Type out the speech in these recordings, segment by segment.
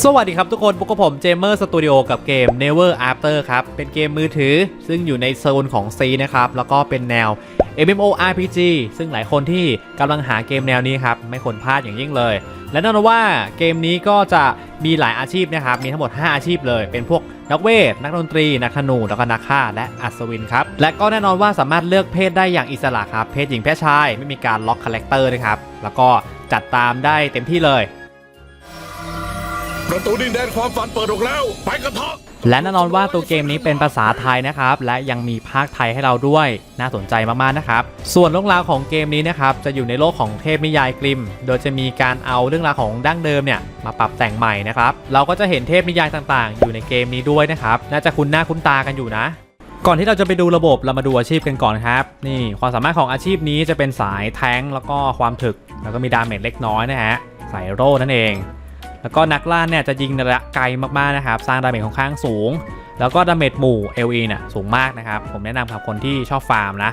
สวัสดีครับทุกคนพวกบผมเจมเมอร์สตูดิโอกับเกม Never After ครับ เป็นเกมมือถือ ซึ่งอยู่ในโซนของ C นะครับ แล้วก็เป็นแนว MMORPG ซึ่งหลายคนที่กำลังหาเกมแนวนี้ครับ ไม่ควรพลาดอย่างยิ่งเลย และแน่นอนว่าเกมนี้ก็จะมีหลายอาชีพนะครับ มีทั้งหมด 5 อาชีพเลย เป็นพวกนักเวท นักดนตรี นักธนู แล้วก็นักฆ่า และอัศวินครับ และก็แน่นอนว่าสามารถเลือกเพศได้อย่างอิสระครับ เพศหญิงเพศชาย ไม่มีการล็อกคาแรคเตอร์นะครับ แล้วก็จัดตามได้เต็มที่เลย ประตูดินแดนความฝันเปิดออกแล้ว ไปกันเถอะและแน่นอนว่าตัวเกมนี้เป็นภาษาไทยนะครับ และยังมีภาคไทยให้เราด้วยน่าสนใจมากๆนะครับ ส่วนเรื่องราวของเกมนี้นะครับจะอยู่ในโลกของเทพนิยายกริม โดยจะมีการเอาเรื่องราวของดั้งเดิมเนี่ยมาปรับแต่งใหม่นะครับเราก็จะเห็นเทพนิยายต่างๆ อยู่ในเกมนี้ด้วยนะครับน่าจะคุ้นหน้าคุ้นตากันอยู่นะก่อนที่เราจะไปดูระบบเรามาดูอาชีพกันก่อนครับ นี่ความสามารถของอาชีพนี้จะเป็นสายแทงแล้วก็ความถึก แล้วก็มีดาเมจเล็กน้อยนะฮะสายโร่นั่นเอง แล้วก็นักล่าเนี่ยจะยิงระยะไกลมากๆนะครับสร้างดาเมจค่อนข้างสูง แล้วก็ดาเมจหมู่ LE เนี่ยสูงมากนะครับ ผมแนะนำครับคนที่ชอบฟาร์มนะ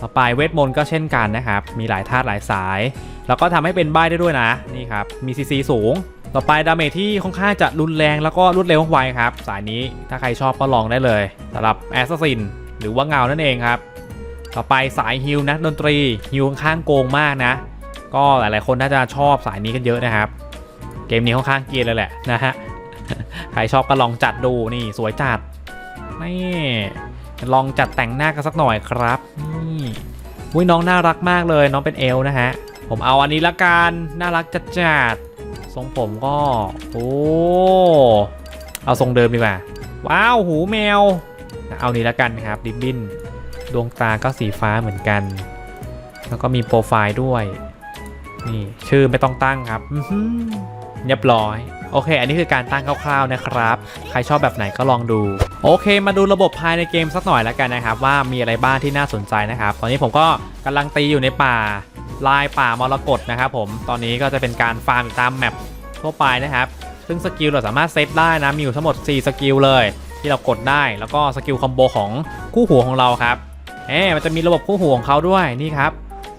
ต่อไปเวทมนต์ก็เช่นกันนะครับ มีหลายธาตุหลายสาย แล้วก็ทำให้เป็นใบได้ด้วยนะ นี่ครับ มีซีซีสูง ต่อไปดาเมจที่ค่อนข้างจะรุนแรงแล้วก็รวดเร็วว่องไวครับ สายนี้ถ้าใครชอบก็ลองได้เลยสำหรับแอสซัสซินหรือว่าเงานั่นเองครับ ต่อไปสายฮิลนักดนตรีฮิลค่อนข้างโกงมากนะ ก็หลายๆคนน่าจะชอบสายนี้กันเยอะนะครับ เกมนี้ค่อนข้างเกียนเลยแหละนะฮะ ใครชอบก็ลองจัดดูนี่สวยจัด นี่ลองจัดแต่งหน้ากันสักหน่อยครับนี่อุ้ยน้องน่ารักมากเลยน้องเป็นเอลนะฮะ ผมเอาอันนี้ละกันน่ารักจัดจัดทรงผมก็โอ้เอาทรงเดิมดีกว่า ว้าวหูแมว เอานี้ละกันครับดิบบินดวงตาก็สีฟ้าเหมือนกัน แล้วก็มีโปรไฟล์ด้วย นี่ชื่อไม่ต้องตั้งครับ เรียบร้อยโอเค อันนี้คือการตั้งคร่าวๆนะครับ ใครชอบแบบไหนก็ลองดู โอเค มาดูระบบภายในเกมสักหน่อยแล้วกันนะครับ ว่ามีอะไรบ้างที่น่าสนใจนะครับ ตอนนี้ผมก็กำลังตีอยู่ในป่าลายป่ามรกตนะครับผม ตอนนี้ก็จะเป็นการฟาร์มตามแมปทั่วไปนะครับ ซึ่งสกิลเราสามารถเซตได้นะ มีอยู่ทั้งหมด 4 สกิลเลย ที่เรากดได้ แล้วก็สกิลคอมโบของคู่หูของเราครับ เอ๊มันจะมีระบบคู่หูของเขาด้วย นี่ครับ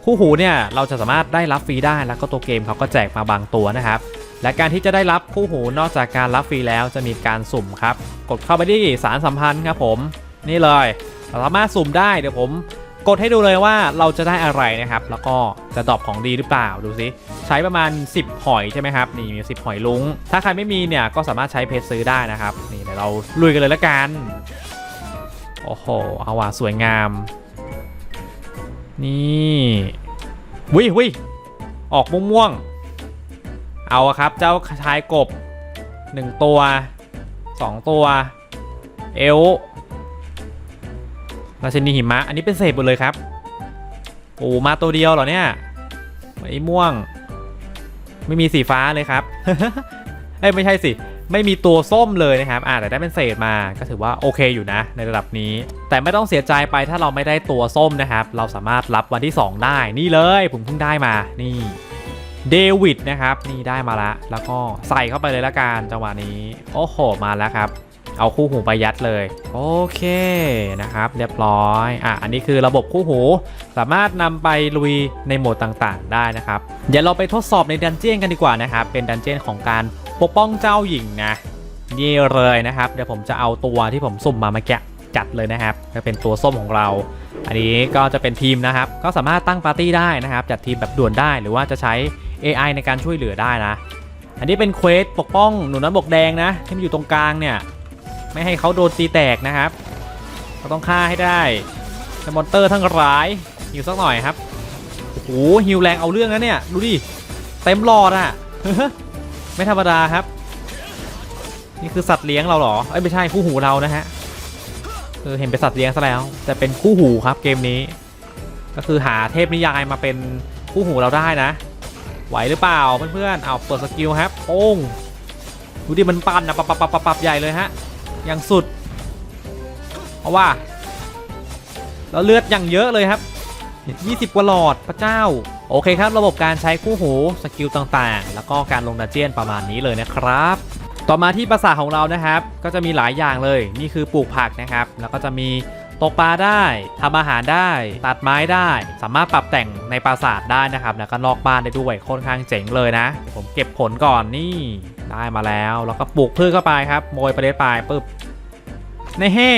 คู่หูเนี่ยเราจะสามารถได้รับฟรีได้ แล้วก็ตัวเกมเขาก็แจกมาบางตัวนะครับ และการที่จะได้รับคู่หูนอกจากการรับฟรีแล้วจะมีการสุ่มครับ กดเข้าไปที่สารสัมพันธ์ครับผม นี่เลยเราสามารถสุ่มได้เดี๋ยวผมกดให้ดูเลยว่าเราจะได้อะไรนะครับ แล้วก็จะดรอปของดีหรือเปล่าดูสิใช้ประมาณ 10 หอยใช่ไหมครับนี่มี10 หอยลุง ถ้าใครไม่มีเนี่ยก็สามารถใช้เพจซื้อได้นะครับ นี่เดี๋ยวเราลุยกันเลยละกัน โอ้โหเอาว่ะสวยงาม นี่วิวิออกม่วงๆ เอาครับเจ้าชายกบ 1 ตัว 2 ตัว เอลราชินีหิมะ อันนี้เป็นเศษหมดเลยครับ โอ้มาตัวเดียวเหรอเนี่ยไอ้ม่วง ไม่มีสีฟ้าเลยครับเอ้ไม่ใช่สิ ไม่มีตัวส้มเลยนะครับ อ่าแต่ได้เป็นเศษมาก็ถือว่าโอเคอยู่นะ ในระดับนี้ แต่ไม่ต้องเสียใจไปถ้าเราไม่ได้ตัวส้มนะครับ เราสามารถรับวันที่ 2 ได้ นี่เลยผมเพิ่งได้มา นี่ เดวิดนะครับ นี่ได้มาละแล้วก็ใส่เข้าไปเลยละกันจังหวะนี้ โอ้โห มาแล้วครับ เอาคู่หูไปยัดเลย โอเคนะครับ เรียบร้อยอะอันนี้คือระบบคู่หู สามารถนำไปลุยในโหมดต่างๆ ได้นะครับ เดี๋ยวเราไปทดสอบในดันเจี้ยนกันดีกว่านะครับ เป็นดันเจี้ยนของการปกป้องเจ้าหญิงนะนี่เลยนะครับ เดี๋ยวผมจะเอาตัวที่ผมสุ่มมาเมื่อกี้จัดเลยนะครับ ก็เป็นตัวส้มของเรา อันนี้ก็จะเป็นทีมนะครับ ก็สามารถตั้งปาร์ตี้ได้นะครับ จัดทีมแบบด่วนได้หรือว่าจะใช้ AI ในการช่วยเหลือได้นะ อันนี้เป็นเควสปกป้องหนูน้ำบกแดงนะที่มันอยู่ตรงกลางเนี่ย ไม่ให้เขาโดนตีแตกนะครับเราต้องฆ่าให้ได้แต่มอนเตอร์ทั้งหลายหิวสักหน่อยครับโอ้โหฮิวแรงเอาเรื่องนะเนี่ยดูดิเต็มหลอดอะไม่ธรรมดาครับ นี่คือสัตว์เลี้ยงเราเหรอเอ้ยไม่ใช่คู่หูเรานะฮะเออเห็นเป็นสัตว์เลี้ยงซะแล้ว แต่เป็นคู่หูครับเกมนี้ ก็คือหาเทพนิยายมาเป็นคู่หูเราได้นะ ไหวหรือเปล่าเพื่อนๆเอาเปิดสกิลครับโป้งดูดิมันปั่นนะปับปับปับปับปับใหญ่เลยฮะอย่างสุดเอาว่าแล้วเลือดอย่างเยอะเลยครับ 20 กว่าหลอดพระเจ้า โอเคครับ ระบบการใช้คู่หูสกิลต่างๆ แล้วก็การลงดันเจียนประมาณนี้เลยนะครับ ต่อมาที่ปราสาของเรานะครับ ก็จะมีหลายอย่างเลย นี่คือปลูกผักนะครับ แล้วก็จะมี ตกปลาได้ทำอาหารได้ตัดไม้ได้ สามารถปรับแต่งในปราสาทได้นะครับแล้วก็นอกบ้านได้ด้วยค่อนข้างเจ๋งเลยนะ ผมเก็บผลก่อนนี่ได้มาแล้ว แล้วก็ปลูกพืชเข้าไปครับโมยไปเลยไปปึ๊บในเฮ่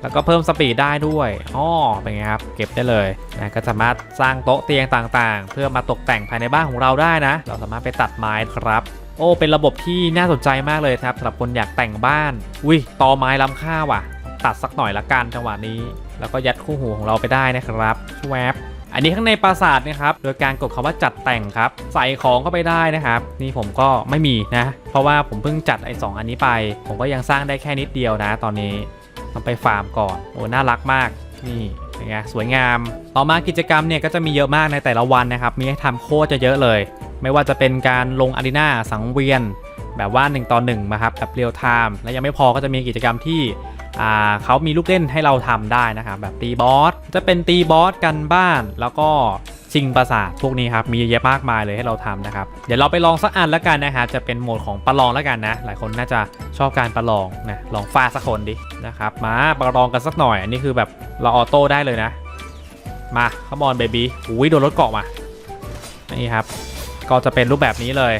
แล้วก็เพิ่มสปีดได้ด้วยอ้อเป็นไงครับ เก็บได้เลยนะก็สามารถสร้างโต๊ะเตียงต่างๆ เพื่อมาตกแต่งภายในบ้านของเราได้นะ เราสามารถไปตัดไม้ครับ โอ้ เป็นระบบที่น่าสนใจมากเลยครับสำหรับคนอยากแต่งบ้าน อุ้ยตอไม้ล้ำค่าว่ะ ตัดสักหน่อยละกันจังหวะนี้ แล้วก็ยัดคู่หูของเราไปได้นะครับชวบอันนี้ข้างในปราสาทนะครับ โดยการกดคำว่าจัดแต่งครับ ใส่ของเข้าไปได้นะครับ นี่ผมก็ไม่มีนะ เพราะว่าผมเพิ่งจัดไอ้สองอันนี้ไป ผมก็ยังสร้างได้แค่นิดเดียวนะ ตอนนี้ต้องไปฟาร์มก่อน โอ้ น่ารักมาก นี่เป็นไงสวยงาม ต่อมากิจกรรมเนี่ยก็จะมีเยอะมากในแต่ละวันนะครับ มีให้ทำโคตรจะเยอะเลย ไม่ว่าจะเป็นการลงอารีนาสังเวียน แบบว่า1ต่อ1นะครับแบบเรียลไทม์ และยังไม่พอก็จะมีกิจกรรมที่ เขามีลูกเล่นให้เราทำได้นะครับแบบตีบอสจะเป็นตีบอสกันบ้าน แล้วก็ชิงปราสาทพวกนี้ครับมีเยอะแยะมากมายเลยให้เราทำนะครับเดี๋ยวเราไปลองสักอันแล้วกันนะครับจะเป็นโหมดของประลองแล้วกันนะ หลายคนน่าจะชอบการประลองนะลองฟาสักคนดินะครับมาประลองกันสักหน่อยอันนี้คือแบบเราออโต้ได้เลยนะ มาขมอนเบบี้อุ้ยโดนรถเกาะมานี่ครับก็จะเป็นรูปแบบนี้เลย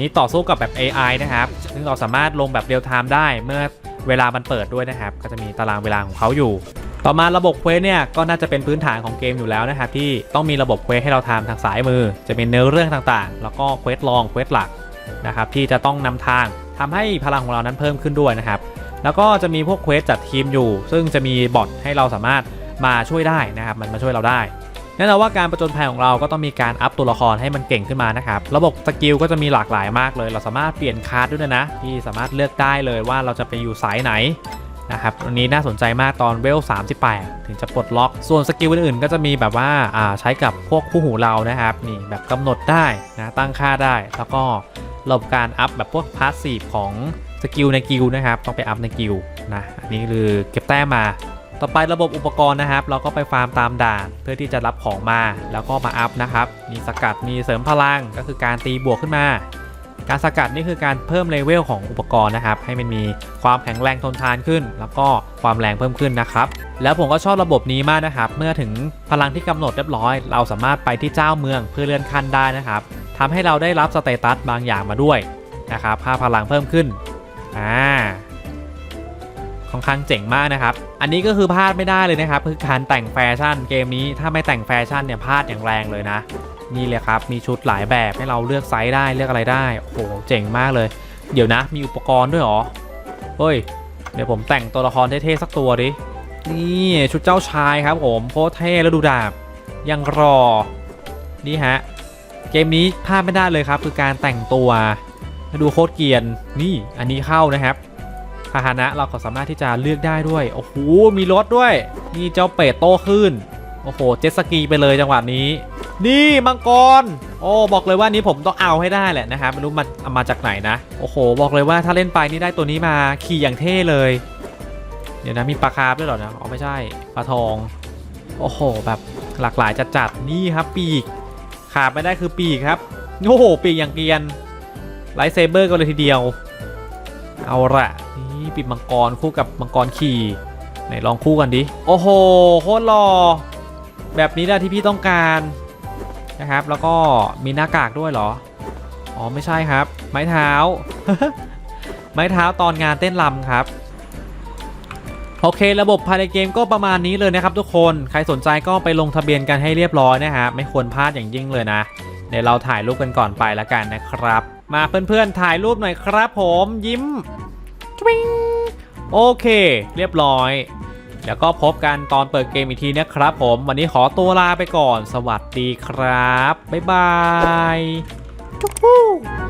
นี่ต่อสู้กับแบบ AI นะครับซึ่งเราสามารถลงแบบเรียลไทม์ได้เมื่อ เวลามันเปิดด้วยนะครับ ก็จะมีตารางเวลาของเขาอยู่ ต่อมาระบบเควสเนี่ยก็น่าจะเป็นพื้นฐานของเกมอยู่แล้วนะครับที่ต้องมีระบบเควสให้เราทำทางสายมือ จะเป็นเนื้อเรื่องต่างๆ แล้วก็เควสลองเควสหลักนะครับที่จะต้องนำทางทำให้พลังของเรานั้นเพิ่มขึ้นด้วยนะครับ แล้วก็จะมีพวกเควสจัดทีมอยู่ ซึ่งจะมีบอทให้เราสามารถมาช่วยได้นะครับ มันมาช่วยเราได้ แน่นอนว่าการประจนภัยของเราก็ต้องมีการอัพตัวละครให้มันเก่งขึ้นมานะครับ ระบบสกิลก็จะมีหลากหลายมากเลย เราสามารถเปลี่ยนคาร์ดด้วยนะ ที่สามารถเลือกได้เลยว่าเราจะไปอยู่สายไหนนะครับอันนี้น่าสนใจมากตอนเวล 38 ถึงจะปลดล็อก ส่วนสกิลอื่นๆ ก็จะมีแบบว่าาใช้กับพวกคู่หูเรานะครับ นี่แบบกำหนดได้นะตั้งค่าได้ แล้วก็ระบบการอัพแบบพวกพาสซีฟของสกิลในกิลนะครับ ต้องไปอัพในกิลนะ อันนี้คือเก็บแต้มมา ต่อไประบบอุปกรณ์นะครับ เราก็ไปฟาร์มตามด่าน เพื่อที่จะรับของมาแล้วก็มาอัพนะครับ มีสกัดมีเสริมพลังก็คือการตีบวกขึ้นมา การสกัดนี่คือการเพิ่มเลเวลของอุปกรณ์นะครับ ให้มันมีความแข็งแรงทนทานขึ้น แล้วก็ความแรงเพิ่มขึ้นนะครับ แล้วผมก็ชอบระบบนี้มากนะครับ เมื่อถึงพลังที่กำหนดเรียบร้อย เราสามารถไปที่เจ้าเมืองเพื่อเลื่อนขั้นได้นะครับทำให้เราได้รับสเตตัสบางอย่างมาด้วยนะครับค่าพลังเพิ่มขึ้นอ่า ค่อนข้างเจ๋งมากนะครับ อันนี้ก็คือพลาดไม่ได้เลยนะครับคือการแต่งแฟชั่นเกมนี้ถ้าไม่แต่งแฟชั่นเนี่ยพลาดอย่างแรงเลยนะ นี่เลยครับมีชุดหลายแบบให้เราเลือกไซส์ได้เลือกอะไรได้โอ้โหเจ๋งมากเลย เดี๋ยวนะ มีอุปกรณ์ด้วยเหรอเฮ้ยเดี๋ยวผมแต่งตัวละครเท่ๆสักตัวดินี่ชุดเจ้าชายครับผมโคตรเท่แล้วดูดาบยังรอนี่ฮะเกมนี้พลาดไม่ได้เลยครับคือการแต่งตัวดูโคตรเกียนนี่อันนี้เข้านะครับ พาหนะเราก็สามารถที่จะเลือกได้ด้วย โอ้โห มีรถด้วยนี่เจ้าเป็ดโตขึ้น โอ้โห เจ็ตสกีไปเลยจังหวะนี้ นี่มังกร โอ้ บอกเลยว่านี้ผมต้องเอาให้ได้แหละนะครับไม่รู้มันเอามาจากไหนนะ โอ้โห บอกเลยว่าถ้าเล่นไปนี่ได้ตัวนี้มาขี่อย่างเท่เลย เดี๋ยวนะ มีปลาคาร์ฟด้วยเหรอนะ อ๋อไม่ใช่ ปลาทอง โอ้โห แบบหลากหลายจัดๆ นี่ครับปีก ขาดไม่ได้คือปีกครับ โอ้โห ปีกอย่างเกรียนไลท์เซเบอร์กันเลยทีเดียว เอาละ ปีกมังกรคู่กับมังกรขี่ไหนลองคู่กันดิ โอ้โหโคตรหล่อแบบนี้แหละที่พี่ต้องการนะครับ แล้วก็มีหน้ากากด้วยเหรอ อ๋อไม่ใช่ครับ ไม้เท้า ไม้เท้าตอนงานเต้นรำครับโอเค ระบบภายในเกมก็ประมาณนี้เลยนะครับทุกคนใครสนใจก็ไปลงทะเบียนกันให้เรียบร้อยนะฮะไม่ควรพลาดอย่างยิ่งเลยนะเดี๋ยวเราถ่ายรูปกันก่อนไปแล้วกันนะครับ มาเพื่อนๆถ่ายรูปหน่อยครับผมยิ้มชวิง โอเค เรียบร้อยเดี๋ยวก็พบกันตอนเปิดเกมอีกทีนะครับผมวันนี้ขอตัวลาไปก่อน สวัสดีครับ บ๊ายบายจุ๊บ